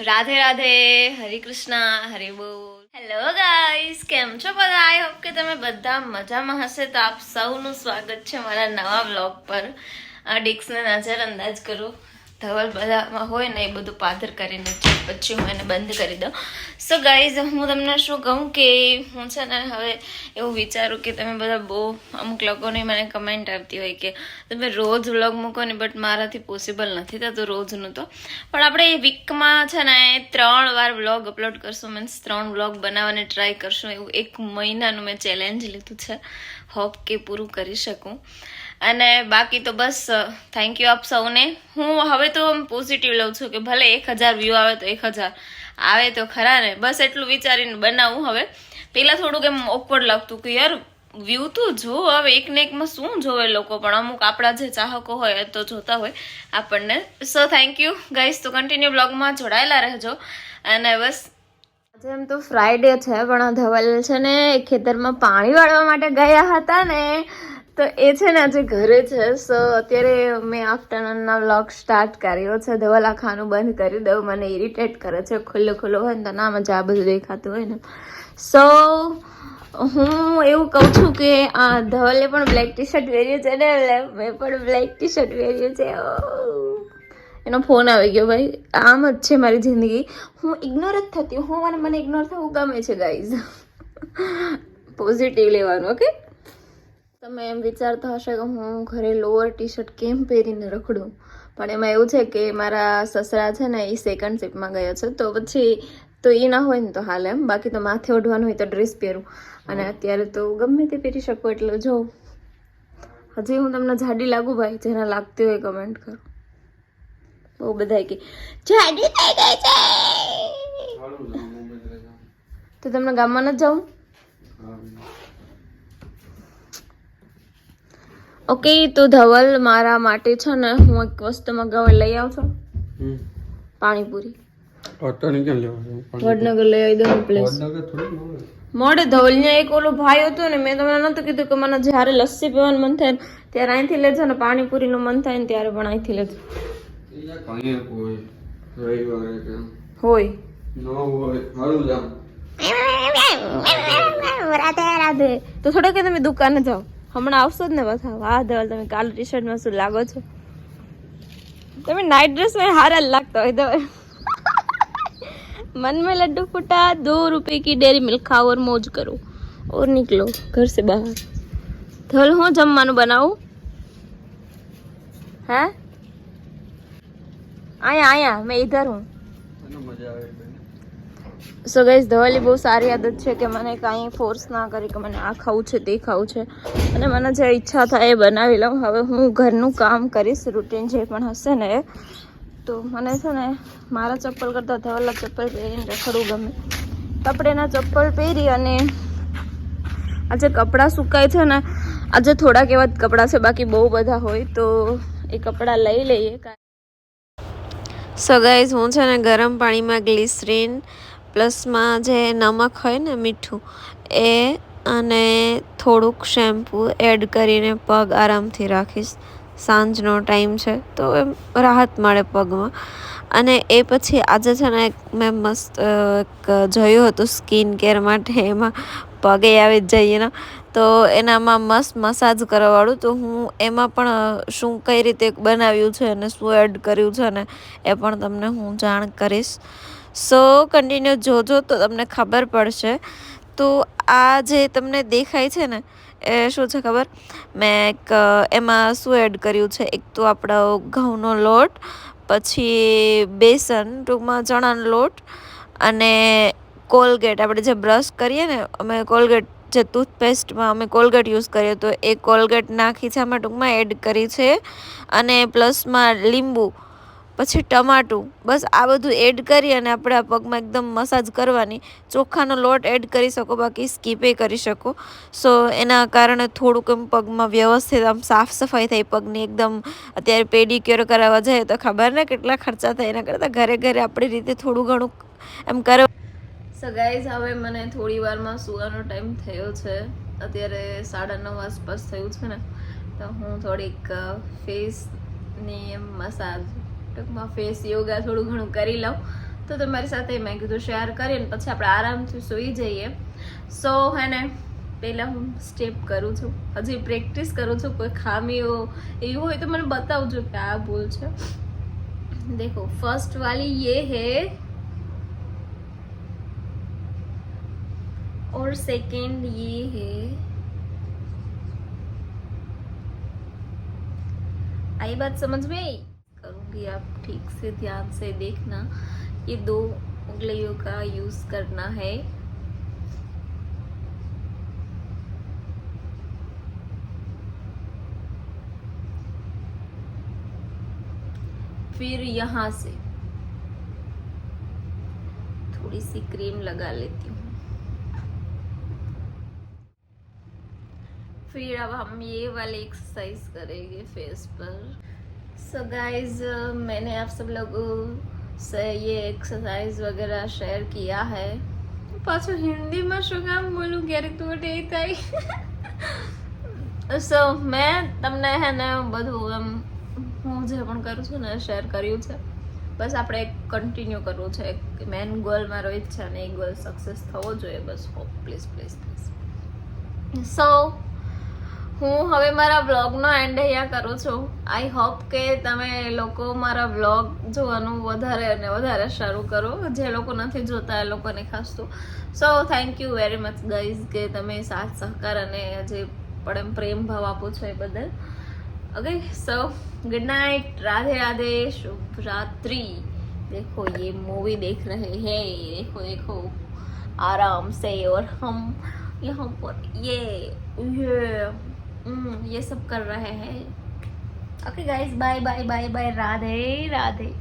રાધે રાધે, હરે કૃષ્ણ, હરે બોલ. Hello guys કેમ છો બધા? આઈ હોપ કે તમે બધા મજામાં હશે તો આપ સૌનું સ્વાગત છે મારા નવા બ્લોગ પર. આ ડિક્સને નજર અંદાજ કરો. ધવલ બધામાં હોય ને એ બધું પાદર કરીને પછી હું એને બંધ કરી દઉં. સો ગાઈઝ હું તમને શું કહું કે હું છે ને હવે એવું વિચારું કે તમે બધા બહુ અમુક લોકોની મને કમેન્ટ આવતી હોય કે તમે રોજ વ્લોગ મૂકો ને બટ મારાથી પોસિબલ નથી થતું રોજનું તો. પણ આપણે વીકમાં છે ને ત્રણ વાર વ્લોગ અપલોડ કરશું મીન્સ ત્રણ વ્લોગ બનાવવાની ટ્રાય કરશું. એવું એક મહિનાનું મેં ચેલેન્જ લીધું છે. હોપ કે પૂરું કરી શકું. અને બાકી તો બસ થેન્ક યુ આપ સૌને. હું હવે તો પોઝિટિવ લઉં છું કે ભલે એક હજાર વ્યૂ આવે તો એક હજાર. આવે તો ખરા ને. બસ એટલું વિચારીને બનાવું હવે. પહેલાં થોડુંક એમ ઓકવર્ડ લાગતું કે યાર વ્યૂ તો જો હવે એક ને એકમાં શું જોવે લોકો? પણ અમુક આપણા જે ચાહકો હોય તો જોતા હોય આપણને. સો થેન્ક યુ ગાઈસ તો કન્ટિન્યુ બ્લોગમાં જોડાયેલા રહેજો. અને બસ, આજે એમ તો ફ્રાઈડે છે, પણ ધવલ છે ને ખેતરમાં પાણી વાળવા માટે ગયા હતા ને. તો એ છે ને આજે ઘરે છે સો અત્યારે મેં આફ્ટરનૂનના વ્લોગ સ્ટાર્ટ કર્યો છે ધવલા ખાનું બંધ કરી દઉં, મને ઇરિટેટ કરે છે, ખુલ્લું ખુલ્લું હોય ને તો ના મજા આ બધું દેખાતું હોય ને. સો હું એવું કહું છું કે આ ધવલે પણ બ્લેક ટી શર્ટ પહેર્યું છે ને, એટલે મેં પણ બ્લેક ટી શર્ટ પહેર્યું છે. એનો ફોન આવી ગયો ભાઈ, આમ જ છે મારી જિંદગી. હું ઇગ્નોર જ થતી, હું મને મને ઇગ્નોર થવું ગમે છે ગાઈઝ પોઝિટિવ લેવાનું ઓકે તમે એમ વિચારતા હશે કે હું ઘરે લોઅર ટી શર્ટ કેમ પહેરીને રખડું? પણ એમાં એવું છે કે મારા સસરા છે ને એ સેકન્ડ શિફ્ટમાં ગયા છે તો પછી તો એ ના હોય ને તો હાલ એમ. બાકી તો માથે ઓઢવાનું હોય તો ડ્રેસ પહેરું. અને અત્યારે તો ગમે તે પહેરી શકું એટલે જો. હજી હું તમને જાડી લાગુ ભાઈ જેના લાગતી હોય કમેન્ટ કરો. બહુ બધા કે જાડી થઈ ગઈ છે! તો તમને ગામમાં ન જવું ઓકે તો ધવલ મારા માટે છે ને હું એક વસ્તુ મગાવવા લઈ આવશો પાણીપુરી. અટાણી ક્યાં લેવા વડનગર લઈ આવી દો પ્લેસ વડનગર થોડી મળે ધવલ ધવલને એક ઓલો ભાઈ હતો ને મેં તમને નતું કીધું કે મને જ્યારે લસ્સી પીવાનું મન થાય ત્યારે અહીંથી લેજો ને પાણીપુરીનું મન થાય ને ત્યારે પણ અહીંથી લેજો. કઈ કોઈ હોય. ન હોય મારું જામ રાધે રાધે તો થોડો કે તમે દુકાને જાઓ. હમણાં આવશો જ ને પાછા વાહ, ધવલ, તમે કાલ ટી શર્ટમાં શું લાગો છો? તમે નાઇટ ડ્રેસમાં હારા જ લાગતા હોય, ધવલ. મનમાં લડ્ડુ ફૂટા, દો રૂપે કી ડેરી મિલ્ક ખાઓ ઓર મોજ કરો. ઓર નીકળો ઘર સે બહાર. ધવલ, હું જમવાનું બનાવું? હા? અહીંયા અહીંયા મેં ઈધર હું. મજા આવે. સો ગાઈઝ ધવલની બહુ સારી આદત છે કે મને કાંઈ ફોર્સ ના કરે કે મને આ ખાવું છે, તે ખાવું છે. અને મને જે ઈચ્છા થાય એ બનાવી લઉં. હવે હું ઘરનું કામ કરીશ રૂટીન જે પણ હશે ને તો મને છે ને મારા ચપ્પલ કરતાં ધવલના ચપ્પલ પહેરીને રખડવું ગમે. કપડેના ચપ્પલ પહેરી અને આજે કપડાં સુકાય છે ને, આજે થોડાક એવા જ કપડાં છે, બાકી બહુ બધા હોય તો એ કપડાં લઈ લઈએ. સો ગાઈઝ હું છે ને ગરમ પાણીમાં ગ્લિસરીન પ્લસમાં જે નમક હોય ને મીઠું, એ અને થોડુંક શેમ્પૂ એડ કરીને પગ આરામથી રાખીશ. સાંજનો ટાઈમ છે, તો એમ રાહત મળે પગમાં. અને એ પછી આજે છે ને મેં મસ્ત એક જોયું હતું સ્કિન કેર માટે એમાં પગે આવી જ જઈએ ને, તો એનામાં મસ્ત મસાજ કરવાવાળું, તો હું એમાં પણ શું કઈ રીતે બનાવ્યું છે અને શું એડ કર્યું છે ને, એ પણ તમને હું જાણ કરીશ. સો કન્ટિન્યુ જોજો તો તમને ખબર પડશે. તો આ જે તમને દેખાય છે ને, એ શું છે ખબર? મેં એક, એમાં શું એડ કર્યું છે? એક તો આપણો ઘઉંનો લોટ, પછી બેસન ટૂંકમાં ચણાનો લોટ, અને કોલગેટ. આપણે જે બ્રશ કરીએ ને, અમે કોલગેટ, જે ટૂથપેસ્ટમાં અમે કોલગેટ યુઝ કરીએ, તો એ કોલગેટ નાખી છે, આમાં ટૂંકમાં એડ કરી છે. અને પ્લસમાં લીંબુ. પછી ટમાટું. બસ આ બધું એડ કરી અને આપણે આ પગમાં એકદમ મસાજ કરવાની. ચોખાનો લોટ એડ કરી શકો, બાકી સ્કીપે કરી શકો. સો એના કારણે થોડુંક એમ પગમાં વ્યવસ્થિત આમ સાફ સફાઈ થાય, પગની એકદમ અત્યારે પેડિક્યોર કરાવવા જાય તો ખબર ને કેટલા ખર્ચા થાય. એના કરતાં ઘરે ઘરે આપણી રીતે થોડું ઘણું એમ કરવા સો ગાઈઝ હવે મને થોડી વારમાં સુવાનો ટાઈમ થયો છે. અત્યારે સાડા નવ આસપાસ થયું છે ને. તો હું થોડીક ફેસની એમ મસાજ ટૂંકમાં ફેસ યોગા થોડું ઘણું કરી લઉં તો તમારી સાથે મેં કીધું શેર કરીને પછી આપણે આરામથી સૂઈ જઈએ સો હે ને પહેલાં હું સ્ટેપ કરું છું હજી પ્રેક્ટિસ કરું છું કોઈ ખામીઓ એવી હોય તો મને બતાવજો કે આ ભૂલ છે देखो फर्स्ट वाली ये है और सेकंड ये है आई बात समझ में आई करूँगी आप ठीक से ध्यान से देखना ये दो उंगलियों का यूज़ करना है। फिर यहाँ से थोड़ी सी क्रीम लगा लेती हूँ। फिर अब हम ये वाली एक्सरसाइज करेंगे फेस पर। सो गाइस मैंने आप सब लोगों से ये एक्सरसाइज वगैरह शेयर किया है પાછું હિન્દીમાં શું કામ બોલું ક્યારેક તો એ થાય સો મેં તમને હે ને બધું એમ હું જે પણ કરું છું ને શેર કર્યું છે બસ આપણે કન્ટિન્યુ કરવું છે મેન ગોલ મારો એ જ છે અને એ ગોલ સક્સેસ થવો જોઈએ બસ hope please please please so હું હવે મારા બ્લોગનો એન્ડ અહીંયા કરું છું. આઈ હોપ કે તમે લોકો મારા બ્લોગ જોવાનું વધારે અને વધારે શરૂ કરો. જે લોકો નથી જોતા એ લોકોને ખાસ તો. So thank you very much guys કે તમે સાથ, સહકાર અને જે પણ એમ પ્રેમ ભાવ આપો છો એ બદલ. Okay so good night Radhe Radhe, શુભ રાત્રિ. દેખો, યે મૂવી દેખ રહે હે. દેખો દેખો. આરામ સે ઓર હમ યહાં પર. યે યે. ये सब कर रहे हैं okay guys bye bye bye bye Radhe Radhe